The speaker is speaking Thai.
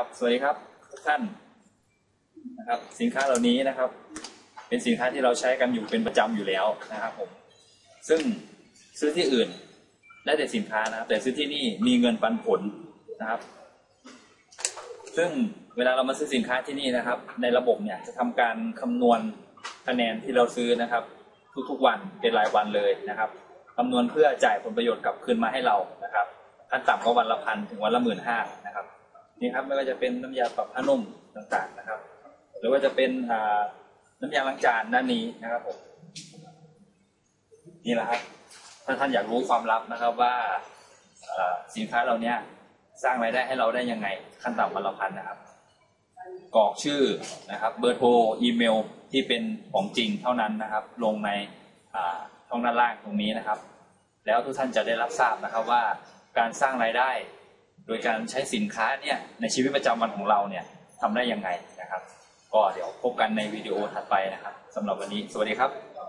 ครับ สวัสดีครับทุกท่านนะครับ สินค้าเหล่านี้นะครับ เป็นสินค้าที่เราใช้กันอยู่เป็นประจำอยู่แล้วนะครับผม ซึ่งซื้อที่อื่นได้แต่สินค้านะครับ แต่ซื้อที่นี่มีเงินปันผลนะครับ ซึ่งเวลาเรามาซื้อสินค้าที่นี่นะครับ ในระบบเนี่ยจะทำการคำนวณคะแนนที่เราซื้อนะครับ ทุกๆวันเป็นรายวันเลยนะครับคำนวณเพื่อจ่ายผลประโยชน์กลับคืนมาให้เรานะครับขั้นต่ำก็วันละพันถึงวันละหมื่นห้านะครับ นี่ครับไม่ว่าจะเป็นน้ำยาปรับผ้านุ่มต่างๆนะครับ หรือว่าจะเป็นน้ำยาล้างจานด้านนี้นะครับผมนี่แหละครับถ้าท่านอยากรู้ความลับนะครับว่าสินค้าเหล่านี้สร้างรายได้ให้เราได้ยังไง ขั้นต่ำวันละพันนะครับกรอกชื่อนะครับเบอร์โทรอีเมลที่เป็นของจริงเท่านั้นนะครับ ลงในช่องด้านล่างตรงนี้นะครับ แล้วทุกท่านจะได้รับทราบนะครับว่าการสร้างรายได้ โดยการใช้สินค้าเนี่ยในชีวิตประจำวันของเราเนี่ยทำได้ยังไงนะครับ ก็เดี๋ยวพบกันในวิดีโอถัดไปนะครับสำหรับวันนี้ สวัสดีครับ